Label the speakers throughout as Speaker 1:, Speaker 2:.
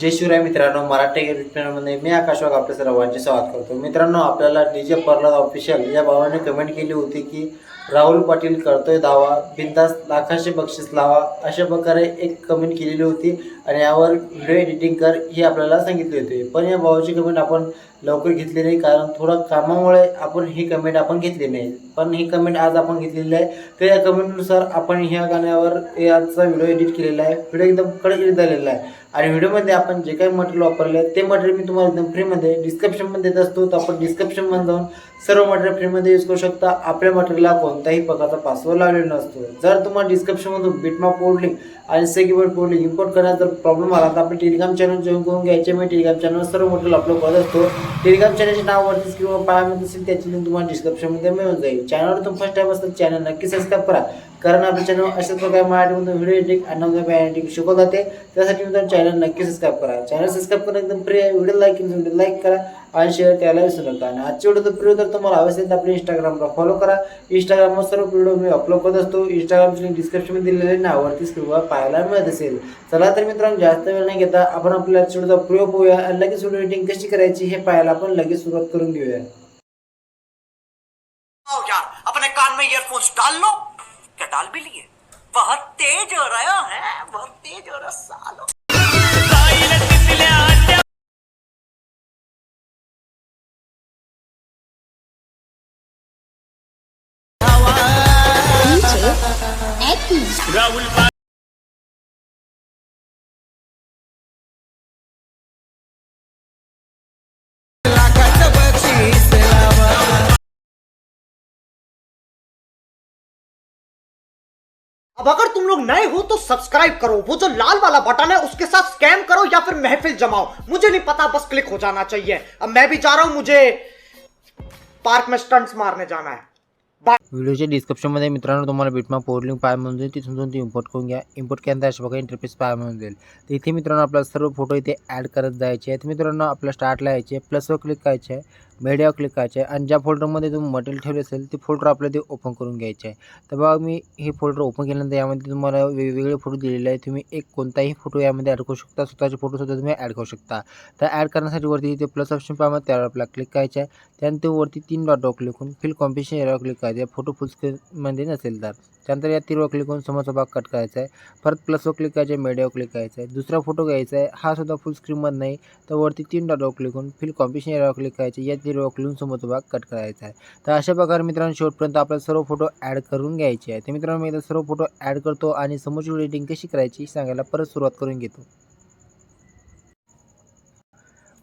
Speaker 1: जय शिवराय मित्रांनो मराठी युट्यूब चॅनलमध्ये मी आकाश वाघ आपल्या सर्वांचे स्वागत करतो. मित्रांनो आपल्याला डी जे प्रल्हाद ऑफिशियल या भावाने कमेंट केली होती की राहुल पाटील करतोय दावा बिंदास लाखाचे बक्षीस लावा अशा प्रकारे एक कमेंट केलेली होती. आणि यावर व्हिडिओ एडिटिंग कर ही आपल्याला सांगितले होते. पण या भावाची कमेंट आपण लवकर घेतली नाही कारण थोडं कामामुळे आपण ही कमेंट आपण घेतली नाही. पण ही कमेंट आज आपण घेतलेली आहे. तर या कमेंटनुसार आपण ह्या गाण्यावर याचा व्हिडिओ एडिट केलेला आहे. व्हिडिओ एकदम कडक एडिट झालेला आहे. आणि व्हिडिओमध्ये आपण जे काही मटेरियल वापरले आहे ते मटेरियल मी तुम्हाला एकदम फ्रीमध्ये डिस्क्रिप्शनमध्ये देत असतो. तर आपण डिस्क्रिप्शनमध्ये जाऊन सर्व मटेरियल फ्रीमध्ये यूज करू शकता. आपल्या मटेरियलला कोणत्याही प्रकारचा पासवर्ड लावलेला नसतो. जर तुम्हाला डिस्क्रिप्शनमधून बिटमा कोड लिंक आणि सेक्युअर कोड लिंक इम्पोर्ट करण्याचा जर प्रॉब्लेम आला तर आपण टेलिग्राम चॅनल जॉईन करून घ्यायचे. मी टेलिग्राम चॅनल सर्व मटेरियल अपलोड करत असतो. टेलिग्राम चॅनलचे नाव वरती किंवा पायामध्ये असेल त्याची लिंक तुम्हाला डिस्क्रिप्शनमध्ये मिळून जाईल. चॅनलवर तुम्ही फर्स्ट टाइम असतात चॅनल नक्की सबस्क्राईब करा. कारण आपल्या चॅनल अशाच प्रकारे मराठीमधून व्हिडिओ एडिटिंग आणि नवीन एडिटिंग शिकवत जाते. त्यासाठी मित्रांनो चॅनल नक्की सबस्क्राईब करा. चॅनल सबस्क्राईब करणं एकदम फ्री आहे. व्हिडिओ लाईक व्हिडिओ लाईक करा आणि शेअर करायला विसरू नका. आणि आजची व्हिडिओ तर व्हिडिओ तर तुम्हाला हवे असेल तर आपल्या इंस्टाग्रामला फॉलो करा. इंस्टाग्रामवर सर्व व्हिडिओ मी अपलोड करत असतो. इंस्टाग्रामची लिंक डिस्क्रिप्शनमध्ये दिलेले नावावरती स्क्रीनवर पाहायला मिळत असेल. चला तर मित्रांनो जास्त वेळ नाही घेता आपण आपल्या आजच्या व्हिडिओचा प्रयोग होऊया आणि लगेच व्हिडिओ एडिटिंग कशी करायची हे पाहायला आपण लगेच सुरुवात करून घेऊया
Speaker 2: हो यार अपने कान में ईयरफोन्स डाल लो. क्या डाल भी लिए? बहुत तेज हो रहा हो, है बहुत तेज हो रहा
Speaker 3: हो, सालों।
Speaker 4: अब अगर तुम लोग नए हो तो सब्सक्राइब करो। वो जो लाल वाला बटन है उसके साथ स्कैम करो या फिर महफिल जमाओ। मुझे नहीं पता बस क्लिक हो जाना चाहिए। अब मैं भी जा रहा हूँ मुझे पार्क में स्टंट्स मारने जाना है।
Speaker 1: व्हिडिओच्या डिस्क्रिप्शनमध्ये मित्रांनो तुम्हाला बिटमा पोर्लिंग लिंक म्हणून जाईल तिथून जाऊन ती इम्पोर्ट करून घ्या इम्पोर्ट केल्यानंतर अशा प्रकारे इंटरफेस पाय म्हणून जाईल तर इथे मित्रांनो आपला सर्व फोटो इथे ॲड करत जायचे आहेत. मित्रांनो आपल्या स्टार्टला यायचे प्लसवर क्लिक करायचे आहे मीडियावर क्लिक करायचे आहे. आणि ज्या फोल्डरमध्ये तुम्ही मटेरियल ठेवले असेल ते फोल्डर आपल्याला ते ओपन करून घ्यायचे आहे. तर बघा मी हे फोल्डर ओपन केल्यानंतर यामध्ये तुम्हाला वेगवेगळे फोटो दिलेले आहे तुम्ही एक कोणताही फोटो यामध्ये ॲड करू शकता. स्वतःचे फोटोसुद्धा तुम्ही ॲड करू शकता. तर ॲड करण्यासाठी वरती इथे प्लस ऑप्शन पाहा त्यावर आपल्याला क्लिक करायचं आहे. त्यानंतर वरती तीन डॉटवर क्लिक करून फिल कॉम्पिटिशन यावर क्लिक करायचं आहे. फोटो फुल स्क्रीनमध्ये नसेल तर. त्यानंतर या तीनवर क्लिक करून समोरचा भाग कट करायचा आहे. परत प्लसवर क्लिक करायचं आहे. मीडियावर क्लिक करायचं आहे. दुसरा फोटो घ्यायचा आहे. हा सुद्धा फुल स्क्रीनमध्ये नाही. तर वरती तीन डॉटवर क्लिक करून फिल कॉम्पिटिशन यावर क्लिक करायचे आहे. या तीरवर क्लिक समोरचा भाग कट करायचा आहे. तर अशा प्रकारे मित्रांनो शेवटपर्यंत आपल्याला सर्व फोटो ॲड करून घ्यायचे आहे. तर मित्रांनो मी इथं सर्व फोटो ॲड करतो आणि समोरची एडिटिंग कशी करायची सांगायला परत सुरुवात करून घेतो.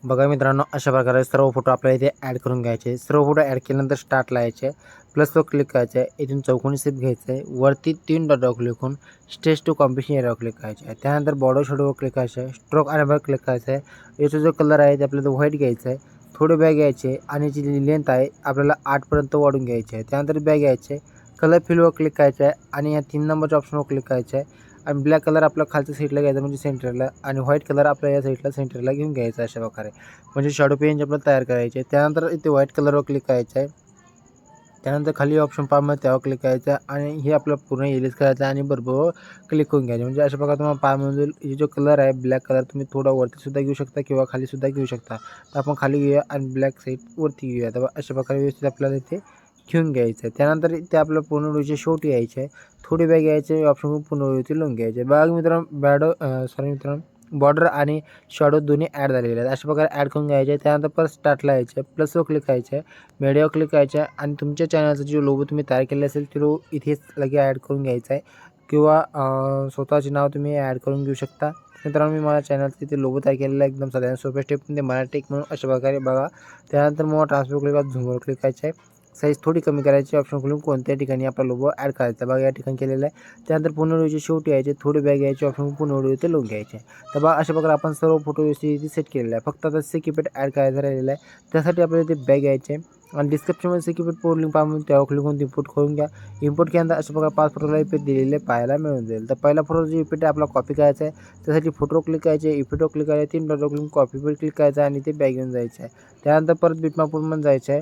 Speaker 1: बघा मित्रांनो अशा प्रकारे सर्व फोटो आपल्याला इथे ॲड करून घ्यायचे सर्व फोटो ॲड केल्यानंतर स्टार्ट लावायचे प्लस प्लसवर क्लिक करायचं आहे. इथून चौकोनी सेप घ्यायचं आहे. वरती तीन डॉटवर क्लिक होऊन स्टेज टू कॉम्पिटिशन एरियावर क्लिक करायचं आहे. त्यानंतर बॉर्डर शेडोवर क्लिक करायचं आहे. स्ट्रोक आणि क्लिक करायचं आहे. याचा जो कलर आहे ते आपल्याला व्हाईट घ्यायचा आहे. थोडे बॅग घ्यायचे आणि जी लेंथ आहे आपल्याला आठपर्यंत वाढून घ्यायची आहे. त्यानंतर बॅग घ्यायचे कलर फिलवर क्लिक करायचं आहे आणि या तीन नंबरच्या ऑप्शनवर क्लिक करायचं आहे. आणि ब्लॅक कलर आपल्या खालच्या साईडला घ्यायचा म्हणजे सेंटरला आणि व्हाईट कलर आपल्या या साईडला सेंटरला घेऊन घ्यायचा अशा प्रकारे. म्हणजे शॅडो पेंज आपल्याला तयार करायचे त्यानंतर इथे व्हाईट कलरवर क्लिक करायचं आहे. त्यानंतर खाली ऑप्शन पाहा त्यावर क्लिक करायचं आणि हे आपलं पूर्ण एलिस करायचं आणि बरोबर क्लिक करून घ्यायचं. म्हणजे अशा प्रकारे तुम्हाला पाहा म्हणजे हे जो कलर आहे ब्लॅक कलर तुम्ही थोडा वरतीसुद्धा घेऊ शकता किंवा खालीसुद्धा घेऊ शकता. तर आपण खाली घेऊया आणि ब्लॅक साईड वरती घेऊया. तर अशा प्रकारे व्यवस्थित आपल्याला इथे घेऊन घ्यायचं आहे. त्यानंतर ते आपलं पूर्ण व्हिडिओचे शेवटी यायचे आहे. थोडी बॅग यायचे ऑप्शन पूर्ण व्हिडिओचे लावून घ्यायचे बाग मित्रांनो बॅडो सॉरी मित्रांनो. बॉर्डर आणि शॉडो दोन्ही ॲड झालेले आहेत. अशा प्रकारे ॲड करून घ्यायचे. त्यानंतर परत स्टार्टला यायचे. प्लसवर क्लिक करायचे. आहे मीडियावर क्लिक करायचे. आहे आणि तुमच्या चॅनलचा जो लोगो तुम्ही तयार केले असेल ते लोगो इथेच लगे ॲड करून घ्यायचा आहे. किंवा स्वतःचे नाव तुम्ही ॲड करून घेऊ शकता. मित्रांनो मी माझ्या चॅनलचं तिथे लोगो तयार केलेला आहे. एकदम साधारण सोप्या ते मराठी म्हणून अशा प्रकारे बघा. त्यानंतर मग ट्रान्सफर क्लिक झुमवर क्लिक करायचं आहे. साईज थोडी कमी करायची ऑप्शन खोलून कोणत्या ठिकाणी आपला लोगो ॲड करायचा बघा या ठिकाणी केलेलं आहे. त्यानंतर पुन्हा व्हिडिओचे शेवटी यायचे थोडे बॅग यायचे ऑप्शन पुन्हा व्हिडिओ ते लोक घ्यायचे. तर बघा अशा प्रकारे आपण सर्व फोटो व्यवस्थित सेट केलेला आहे. फक्त आता सेकिपेट ॲड करायचं राहिलेला आहे. त्यासाठी आपल्याला ते बॅग यायचे. आणि डिस्क्रिप्शनमध्ये सेकिपेट पोर लिंक पाहून त्यावर क्लिक करून इम्पोर्ट करून घ्या. इम्पोर्ट केल्यानंतर अशा प्रकारे पाच फोटोला इफेक्ट दिलेले पाहायला मिळून जाईल. तर पहिला फोटो जो इफेक्ट आहे आपला कॉपी करायचा आहे. त्यासाठी फोटो क्लिक करायचे इफेक्टवर क्लिक करायचे तीन डॉटवर क्लिक कॉपी पण क्लिक करायचं आहे आणि ते बॅग घेऊन जायचं आहे. त्यानंतर परत बिटमापूरमध्ये जायचं आहे.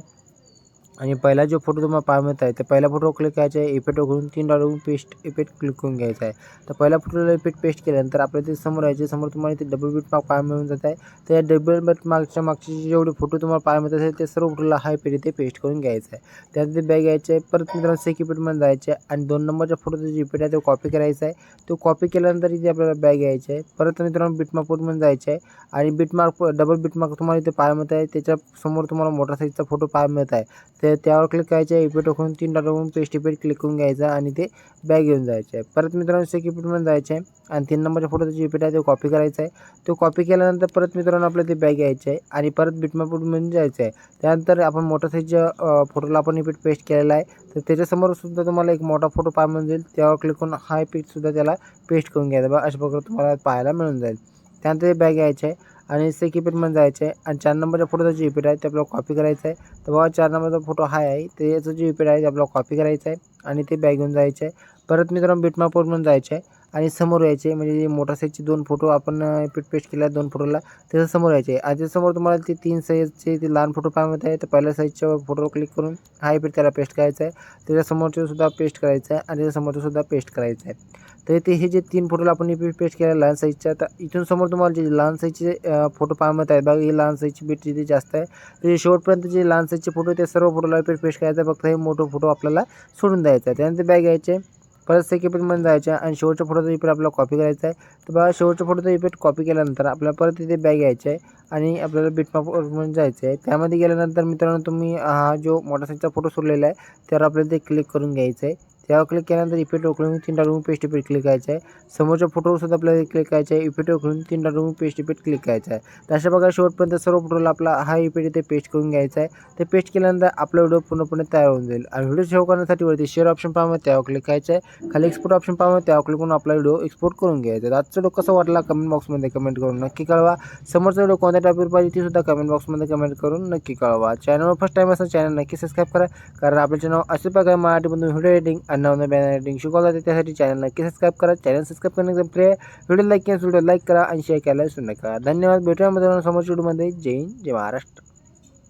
Speaker 1: आणि पहिला जो फोटो तुम्हाला पाहत मिळत आहे तर पहिला फोटो क्लिक करायचा आहे इफेक्ट करून तीन डॉलर पेस्ट इफेक्ट क्लिक करून घ्यायचा आहे. तर पहिल्या फोटोला इफेक्ट पेस्ट केल्यानंतर आपल्या ते समोर यायचे समोर तुम्हाला ते डबल बीट मार्क पाहायला मिळून जात आहे त्या डबल बीट मार्कच्या मागचे जेवढे फोटो तुम्हाला पाहायला मिळत असेल ते सर्व फोटोला हाय पेड इथे पेस्ट करून घ्यायचं आहे. त्यानंतर बॅग घ्यायचे आहे परत मित्रांनो सेक इफेक्टमध्ये जायचे आहे आणि दोन नंबरच्या फोटोचा जो इफेक्ट आहे तो कॉपी करायचा आहे. तो कॉपी केल्यानंतर इथे आपल्याला बॅग घ्यायचे आहे. परत मित्रांनो बिटमार्क पोर्टमध्ये जायचे आहे आणि बिटमार्क डबल बिटमार्क तुम्हाला इथे पाहायला मिळत आहे. त्याच्यासमोर तुम्हाला मोठा साईजचा फोटो पाहायला मिळत आहे. तर त्यावर क्लिक करायचं आहे. इपीट करून तीन डॉलर पेस्ट इपीट क्लिक करून घ्यायचा आणि ते बॅग घेऊन जायचं आहे. परत मित्रांनो सेक इपीटमध्ये जायचं आहे. आणि तीन नंबरच्या फोटोचा जो इपीट आहे तो कॉपी करायचा आहे. तो कॉपी केल्यानंतर परत मित्रांनो आपल्याला ते बॅग घ्यायचं आहे. आणि परत बिटमार्क जायचं आहे. त्यानंतर आपण मोठ्या साईजच्या फोटोला आपण इपीट पेस्ट केलेला आहे. तर त्याच्यासमोर सुद्धा तुम्हाला एक मोठा फोटो पाहायला मिळून जाईल. त्यावर क्लिक करून हा इपीटसुद्धा त्याला पेस्ट करून घ्यायचा बघा अशा प्रकारे तुम्हाला पाहायला मिळून जाईल. त्यानंतर ते बॅग यायचे आहे आणि सेक इफेक्टमध्ये जायचे आहे. आणि चार नंबरच्या फोटोचा जी इफेक्ट आहे ते आपल्याला कॉपी करायचं आहे. तर बघा चार नंबरचा फोटो हा आहे. ते याचं जी इफेक्ट आहे ते आपल्याला कॉपी करायचं आहे. आणि ते बॅग घेऊन जायचं आहे. परत मित्रांनो बिटमार्क म्हणून जायचं आहे. आणि समोर यायचे म्हणजे मोठा साईजचे दोन फोटो आपण इफेक्ट पेस्ट केला दोन फोटोला त्याच्यासमोर यायचे. आणि त्याच्यासमोर तुम्हाला ते तीन साईजचे ते लहान फोटो पाहायला आहे. तर पहिल्या साईजच्या फोटोवर क्लिक करून हा इफेक्ट त्याला पेस्ट करायचा आहे. त्याच्यासमोरचे सुद्धा पेस्ट करायचं आहे आणि त्याच्यासमोरचं सुद्धा पेस्ट करायचं आहे. तर ते हे जे तीन फोटोला आपण इफेक्ट पेस्ट केला लहान साईजच्या तर इथून समोर तुम्हाला जे लहान साईजचे फोटो पाहायला आहेत बघा हे लहान साईजची बीट जिथे जास्त आहे. तर शेवटपर्यंत जे लहान साईजचे फोटो ते सर्व फोटोला इफेक्ट पेस्ट करायचा फक्त हे मोठं फोटो आपल्याला सोडून द्यायचा आहे. त्यानंतर बॅग यायचे परत सेकंडमध्ये जायचं आहे आणि शेवटच्या फोटोचा इफेक्ट आपल्याला कॉपी करायचा आहे. तर बघा शेवटच्या फोटोचा इफेक्ट कॉपी केल्यानंतर आपल्याला परत तिथे बॅग यायचं आहे आणि आपल्याला बिटमापमध्ये जायचं आहे. त्यामध्ये गेल्यानंतर मित्रांनो तुम्ही हा जो मोठा फोटो सोडलेला आहे त्यावर आपल्याला ते क्लिक करून घ्यायचं आहे. त्यावर क्लिक केल्यानंतर इफेक्ट ओकळून तीन रूम पेस्ट इफेक्ट क्लिक करायचं आहे. समोरच्या फोटोवर सुद्धा आपल्याला क्लिक करायचं आहे. इफेक्ट उकळून तीन रूम पेस्ट इफेक्ट क्लिक करायचं आहे. तर अशा प्रकारे शेवटपर्यंत सर्व फोटोला आपला हा इफेक्ट इथे पेस्ट करून घ्यायचा आहे. ते पेस्ट केल्यानंतर आपला व्हिडिओ पूर्णपणे तयार होऊन जाईल. आणि व्हिडिओ सेव्ह करण्यासाठी वरती शेअर ऑप्शन पाहावं त्यावर क्लिक करायचं आहे. खाली एक्सपोर्ट ऑप्शन पाहावं त्यावर क्लिक करून आपला व्हिडिओ एक्सपोर्ट करून घ्यायचा आहे. आजचा व्हिडिओ कसा वाटला कमेंट बॉक्समध्ये कमेंट करून नक्की कळवा. समोरचा व्हिडिओ कोणत्या टॉपिकवर पाहिजे ती सुद्धा कमेंट बॉक्समध्ये कमेंट करून नक्की कळवा. चॅनलवर फर्स्ट टाईम असेल चॅनल नक्की सबस्क्राईब करा. कारण आपल्या चॅनल असे प्रकारे मराठीमधून व्हिडिओ एडिटिंग आणि नवनवीन बॅनर शिकवला जाते त्यासाठी चॅनल नक्की सबस्क्राईब करा चॅनल सबस्क्राईब करणे एकदम प्रिय व्हिडिओ लाईक केल्यास व्हिडिओ लाईक करा आणि शेअर करायला विसरू नका धन्यवाद भेटूया मित्रांनो समोरच्या व्हिडिओमध्ये जय हिंद जय महाराष्ट्र.